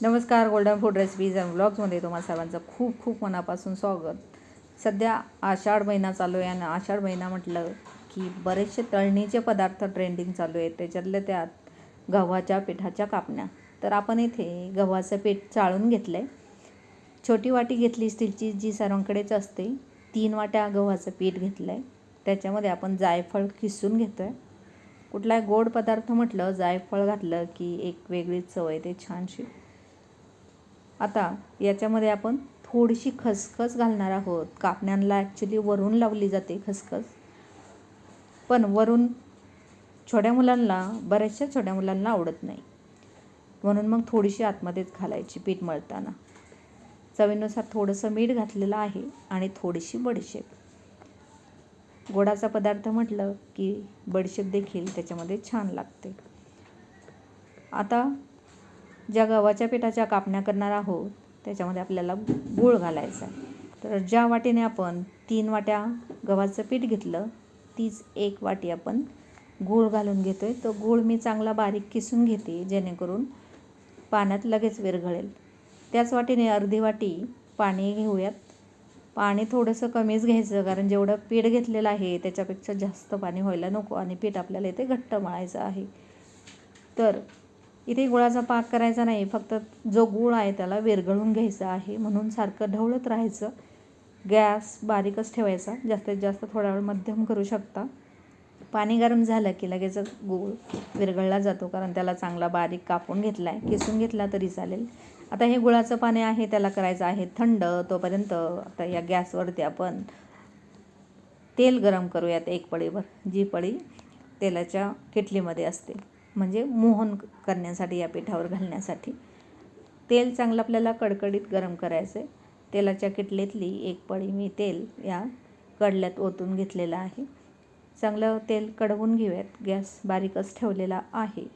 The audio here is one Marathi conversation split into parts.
नमस्कार गोल्डन फूड रेसिपीज अँड ब्लॉग्समध्ये तुम्हा सर्वांचं खूप खूप मनापासून स्वागत. सध्या आषाढ महिना चालू आहे आणि आषाढ महिना म्हटलं की बरेचसे तळणीचे पदार्थ ट्रेंडिंग चालू आहेत. त्याच्यातले त्यात गव्हाच्या पिठाच्या कापण्या. तर आपण इथे गव्हाचं पीठ चाळून घेतलं आहे छोटी वाटी घेतली स्टीलची जी सर्वांकडेच असते तीन वाट्या गव्हाचं पीठ घेतलं आहे त्याच्यामध्ये आपण जायफळ किसून घेतो आहे कुठलाही गोड पदार्थ म्हटलं जायफळ घातलं की एक वेगळीच चव येते छानशी आता याच्यामध्ये आपण थोडीशी खसखस घालणार आहोत. कापण्यांना ॲक्च्युली वरून लावली जाते खसखस. पण वरून छोट्या मुलांना बऱ्याचशा छोट्या मुलांना आवडत नाही. म्हणून मग थोडीशी आतमध्येच घालायची पीठ मळताना. चवीनुसार थोडंसं मीठ घातलेलं आहे आणि थोडीशी बडीशेप. गोडाचा पदार्थ म्हटलं की बडीशेप देखील त्याच्यामध्ये छान लागते. आता ज्या गव्हाच्या पिठाच्या कापण्या करणार आहोत त्याच्यामध्ये आपल्याला गूळ घालायचा आहे. तर ज्या वाटीने आपण तीन वाट्या गव्हाचं पीठ घेतलं तीच एक वाटी आपण गूळ घालून घेतो आहे तो गूळ मी चांगला बारीक किसून घेते जेणेकरून पाण्यात लगेच विरघळेल. त्याच वाटीने अर्धी वाटी पाणी घेऊयात. पाणी थोडंसं कमीच घ्यायचं कारण जेवढं पीठ घेतलेलं आहे त्याच्यापेक्षा जास्त पाणी व्हायला नको आणि पीठ आपल्याला इथे घट्ट मळायचं आहे. तर इथे गुळाचा पाक करायचा नाही फक्त जो गूळ आहे त्याला विरघळून घ्यायचा आहे म्हणून सारखं ढवळत राहायचं. गॅस बारीकच ठेवायचा जास्तीत जास्त थोडा वेळ मध्यम करू शकता. पाणी गरम झालं की लगेचच गूळ विरघळला जातो कारण त्याला चांगला बारीक कापून घेतला आहे किसून घेतला तरी चालेल. आता हे गुळाचं पाणी आहे त्याला करायचं आहे थंड तोपर्यंत आता या गॅसवरती आपण तेल गरम करूयात एक पळीभर जी पळी तेलाच्या किटलीमध्ये असते. म्हणजे मोहन करण्यासाठी या पिठावर घालण्यासाठी. तेल चांगलं आपल्याला कडकडीत गरम करायचं आहे तेलाच्या किटलीतली एक पळी मी तेल या कडल्यात ओतून घेतलेलं आहे. चांगलं तेल कडवून घेऊयात. गॅस बारीकच ठेवलेला आहे.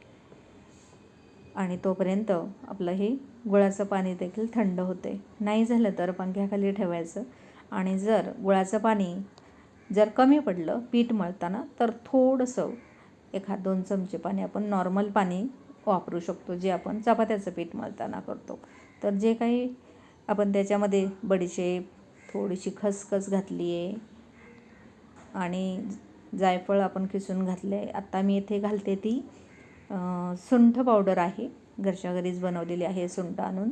आणि तोपर्यंत आपलं हे गुळाचं पाणी देखील थंड होते नाही झालं तर पंख्याखाली ठेवायचं. आणि जर गुळाचं पाणी जर कमी पडलं पीठ मळताना तर थोडंसं एखाद दोन चमचे पाणी आपण नॉर्मल पाणी वापरू शकतो जे आपण चपात्याचं पीठ मळताना करतो. तर जे काही आपण त्याच्यामध्ये बडीशेप थोडीशी खसखस घातली आहे आणि जायफळ आपण किसून घातलं आहे. आत्ता मी इथे घालते ती सुंठ पावडर आहे. घरच्या घरीच बनवलेली आहे सुंठ आणून.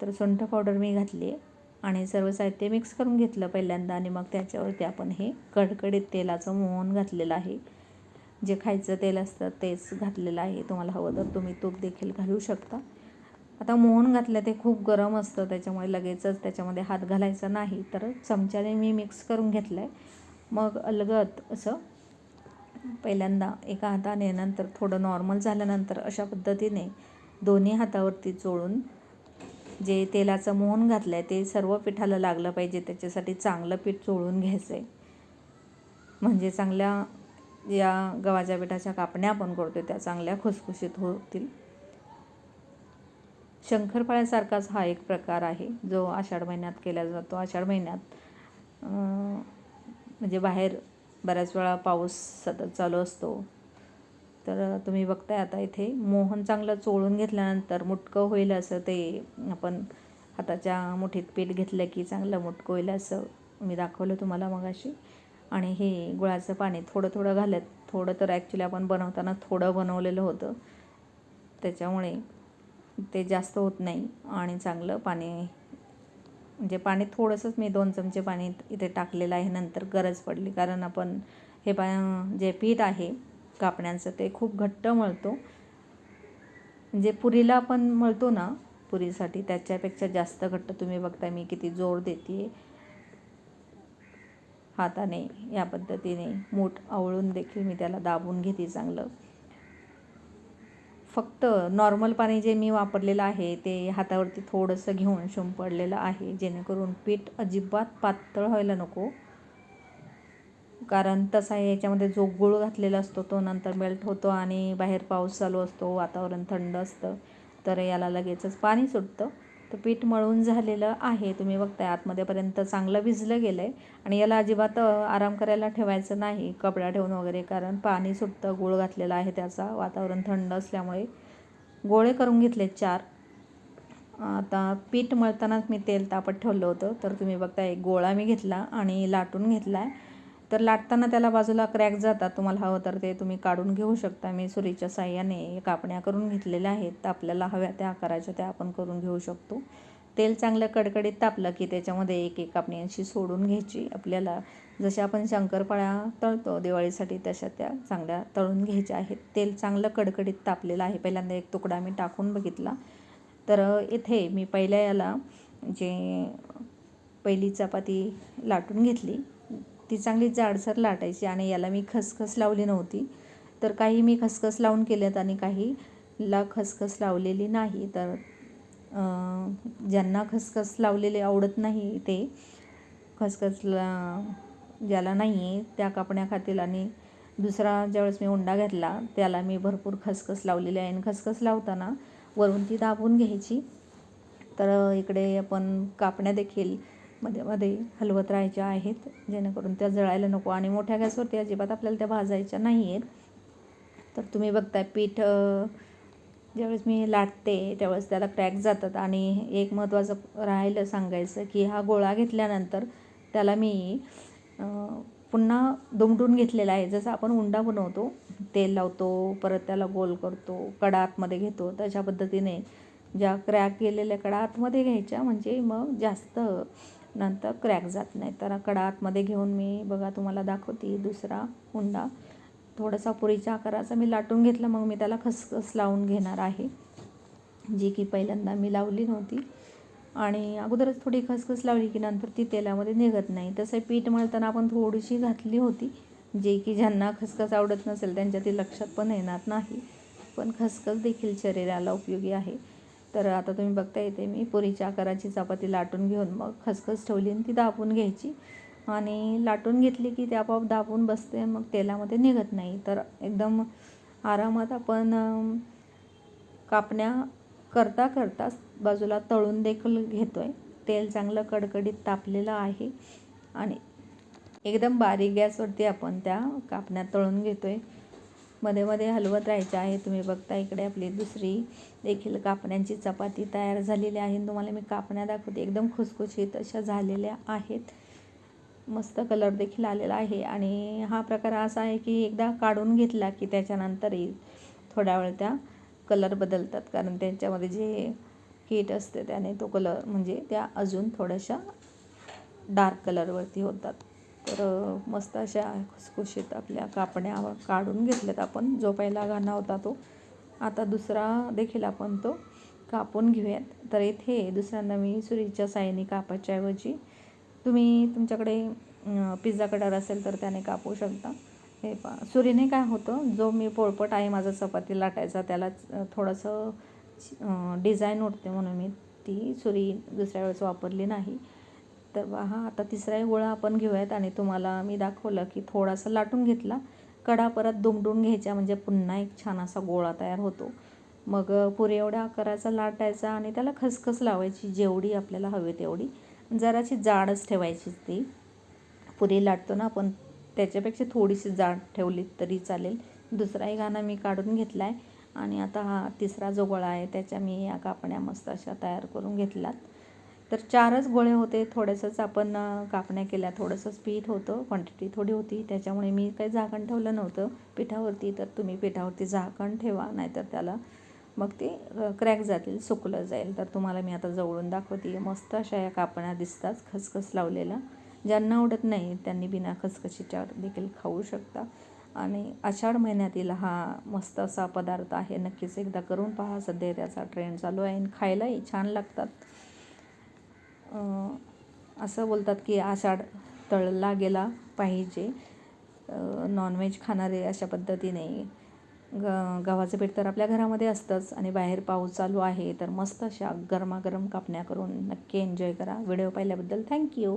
तर सुंठ पावडर मी घातली आहे आणि सर्व साहित्य मिक्स करून घेतलं पहिल्यांदा आणि मग त्याच्यावरती आपण हे कडकडीत तेलाचं मोहन घातलेलं आहे. जे खायचं तेल असतं तेच घातलेलं आहे. तुम्हाला हवं तर तुम्ही तूप देखील घालू शकता. आता मोहन घातलं ते खूप गरम असतं. त्याच्यामुळे लगेचच त्याच्यामध्ये हात घालायचा नाही. तर चमच्याने मी मिक्स करून घेतलं आहे मग अलगत असं पहिल्यांदा एका हाताने नंतर थोडं नॉर्मल झाल्यानंतर अशा पद्धतीने दोन्ही हातावरती चोळून जे तेलाचं मोहन घातलं आहे ते सर्व पिठाला लागलं पाहिजे. त्याच्यासाठी चांगलं पीठ चोळून घ्यायचं आहे म्हणजे चांगल्या या गव्हाच्या पिठाच्या कापण्या आपण करतो त्या चांगल्या खुसखुशीत होतील. शंकरपाळ्यासारखाच हा एक प्रकार आहे जो आषाढ महिन्यात केला जातो. आषाढ महिन्यात म्हणजे बाहेर बऱ्याच वेळा पाऊस सतत चालू असतो. तर तुम्ही बघताय आता इथे मोहन चांगलं चोळून घेतल्यानंतर मुटकं होईल असं ते आपण हाताच्या मुठीत पीठ घेतलं की चांगलं मुटकं होईल असं मी दाखवलं तुम्हाला मगाशी. आणि हे गुळाचं पाणी थोडं थोडं घालत थोडं तर ॲक्च्युली आपण बनवताना थोडं बनवलेलं होतं. त्याच्यामुळे ते जास्त होत नाही आणि चांगलं पाणी म्हणजे पाणी थोडंसंच मी दोन चमचे पाणी इथे टाकलेलं आहे नंतर गरज पडली. कारण आपण हे पा जे पीठ आहे कापण्याचं ते खूप घट्ट मळतो. म्हणजे पुरीला आपण मळतो ना पुरीसाठी त्याच्यापेक्षा जास्त घट्ट तुम्ही बघताय मी किती जोर देते हाताने या पद्धतीने मूठ आवळून देखील मी त्याला दाबून घेते चांगलं. फक्त नॉर्मल पाणी जे मी वापरलेलं आहे ते हातावरती थोडंसं घेऊन शिंपडलेलं आहे. जेणेकरून पीठ अजिबात पातळ व्हायला नको. कारण तसा याच्यामध्ये जो गुळ घातलेला असतो तो नंतर मेल्ट होतो आणि बाहेर पाऊस चालू असतो वातावरण थंड असतं. तर याला लगेचच पाणी सुटतं. तर पीठ मळून झालेलं आहे. तुम्ही बघताय आतमध्येपर्यंत चांगलं भिजलं गेलं आहे आणि याला अजिबात आराम करायला ठेवायचं नाही कपडा ठेवून वगैरे. कारण पाणी सुटतं गुळ घातलेला आहे त्याचा. वातावरण थंड असल्यामुळे गोळे करून घेतले चार. आता पीठ मळतानाच मी तेल तापत ठेवलं होतं. तर तुम्ही बघताय एक गोळा मी घेतला आणि लाटून घेतला आहे तर लाटताना त्याला बाजूला क्रॅक जातात. तुम्हाला हवं तर ते तुम्ही काढून घेऊ शकता. मी सुरीच्या साह्याने कापण्या करून घेतलेल्या आहेत. तर आपल्याला हव्या त्या आकाराच्या त्या आपण करून घेऊ शकतो. तेल चांगलं कडकडीत तापलं की त्याच्यामध्ये एक एक कापणी अशी सोडून घ्यायची. आपल्याला जशा आपण शंकरपाळ्या तळतो दिवाळीसाठी तशा त्या चांगल्या तळून घ्यायच्या आहेत. तेल चांगलं कडकडीत तापलेलं आहे. पहिल्यांदा एक तुकडा मी टाकून बघितला. तर इथे मी पहिल्या याला जे पहिली चपाती लाटून घेतली. ती चांगली जाडसर लाटायची आणि याला मी खसखस लावली नव्हती. तर काही मी खसखस लावून केल्यात आणि काही ला खसखस लावलेली नाही. तर ज्यांना खसखस लावलेले आवडत नाही ते खसखसला ज्याला नाही आहे त्या कापण्या खातील आणि दुसरा ज्यावेळेस मी उंडा घेतला त्याला मी भरपूर खसखस लावलेली आहे. आणि खसखस लावताना वरून ती दाबून घ्यायची. तर इकडे आपण कापण्या देखील मध्ये मध्ये हलवत राहायच्या आहेत. जेणेकरून त्या जळायला नको आणि मोठ्या गॅसवरती अजिबात आपल्याला त्या भाजायच्या नाही आहेत तर तुम्ही बघताय पीठ ज्यावेळेस मी लाटते त्यावेळेस त्याला क्रॅक जातात. आणि एक महत्त्वाचं राहिलं सांगायचं की हा गोळा घेतल्यानंतर त्याला मी पुन्हा दुमटून घेतलेला आहे. जसं आपण उंडा बनवतो तेल लावतो परत त्याला गोल करतो कडा आतमध्ये घेतो. तशा पद्धतीने ज्या क्रॅक गेलेल्या कडा आतमध्ये घ्यायच्या म्हणजे मग जास्त नंतर क्रॅक जात नाही. तर कडा आतमध्ये घेऊन मी बघा तुम्हाला दाखवते दुसरा हुंडा. थोडासा पुरीच्या आकाराचा मी लाटून घेतला मग मी त्याला खसखस लावून घेणार आहे. जी की पहिल्यांदा मी लावली नव्हती. आणि अगोदरच थोडी खसखस लावली की नंतर ती तेलामध्ये निघत नाही. तसं पीठ मळताना आपण थोडीशी घातली होती जे की ज्यांना खसखस आवडत नसेल त्यांच्या ती लक्षात पण येणार नाही. पण खसखस देखील शरीराला उपयोगी आहे. तर आता तुम्ही बघता येते मी पुरीच्या आकाराची चपाती लाटून घेऊन मग खसखस ठेवली आणि ती दाबून घ्यायची. आणि लाटून घेतली की ते आपोआप दाबून बसते मग तेलामध्ये निघत नाही. तर एकदम आरामात आपण कापण्या करता करता बाजूला तळून देखील घेतो आहे तेल चांगलं कडकडीत तापलेलं आहे. आणि एकदम बारीक गॅसवरती आपण त्या कापण्या तळून घेतो आहे मध्ये मध्ये हलवत राहायचे आहे. तुम्ही बघता इकडे आपली दुसरी देखील कापण्यांची चपाती तयार झालेली आहे. तुम्हाला मी कापण्या दाखवते. एकदम खुसखुशीत अशा झालेल्या आहेत. मस्त कलर देखील आलेला आहे. आणि हा प्रकार असा आहे की एकदा काढून घेतला की त्याच्यानंतरही थोड्या वेळ त्या कलर बदलतात. कारण त्यांच्यामध्ये जे हीट असते त्याने तो कलर म्हणजे त्या अजून थोड्याशा डार्क कलरवरती होतात. तर मस्त अशा खुसखुशीत आपल्या कापण्या काढून घेतल्यात आपण. जो पहिला घाणा होता तो. आता दुसरा देखील आपण तो कापून घेऊयात. तर इथे दुसऱ्यांदा मी सुरीच्या सायनी कापायच्या ऐवजी तुम्ही तुमच्याकडे पिझ्झा कटर असेल तर त्याने कापू शकता. हे पा सुरीने काय होतं जो मी पोळपट आहे माझा चपाती लाटायचा त्याला थोडंसं डिझाईन उठते म्हणून मी ती सुरी दुसऱ्या वेळेस वापरली नाही. तर हा आता तिसराही गोळा आपण घेऊयात आणि तुम्हाला मी दाखवलं की थोडासा लाटून घेतला. कडा परत दुमडून घ्यायच्या म्हणजे पुन्हा एक छान असा गोळा तयार होतो. मग पुरे एवढ्या आकाराचा लाटायचा आणि त्याला खसखस लावायची जेवढी आपल्याला हवी तेवढी. जराशी जाडच ठेवायची ती. पुरी लाटतो ना आपण त्याच्यापेक्षा थोडीशी जाड ठेवली तरी चालेल. दुसराही गाणं मी काढून घेतला आहे आणि आता हा तिसरा जो गोळा आहे त्याच्या मी या कापण्या मस्त अशा तयार करून घेतलात. तर चारच गोळे होते. थोडंसंच आपण कापण्या केल्या. थोडंसंच पीठ होतं. क्वांटिटी थोडी होती. त्याच्यामुळे मी काही झाकण ठेवलं नव्हतं पिठावरती. तर तुम्ही पिठावरती झाकण ठेवा नाहीतर त्याला मग ते क्रॅक जातील सुकलं जाईल. तर तुम्हाला मी आता जवळून दाखवते. मस्त अशा या कापण्या दिसतात खसखस लावलेला. ज्यांना आवडत नाही त्यांनी बिना खसखशीच्या देखील खाऊ शकता. आणि आषाढ महिन्यातील हा मस्त असा पदार्थ आहे. नक्कीच एकदा करून पहा. सध्या त्याचा ट्रेंड चालू आहे आणि खायलाही छान लागतात. असं बोलतात की आषाढ तळला गेला पाहिजे. नॉनव्हेज खाणारे अशा पद्धतीने ग गव्हाचं पीठ तर आपल्या घरामध्ये असतंच आणि बाहेर पाऊस चालू आहे तर मस्त अशा गरमागरम कापण्या करून नक्की एन्जॉय करा. व्हिडिओ पाहिल्याबद्दल थँक्यू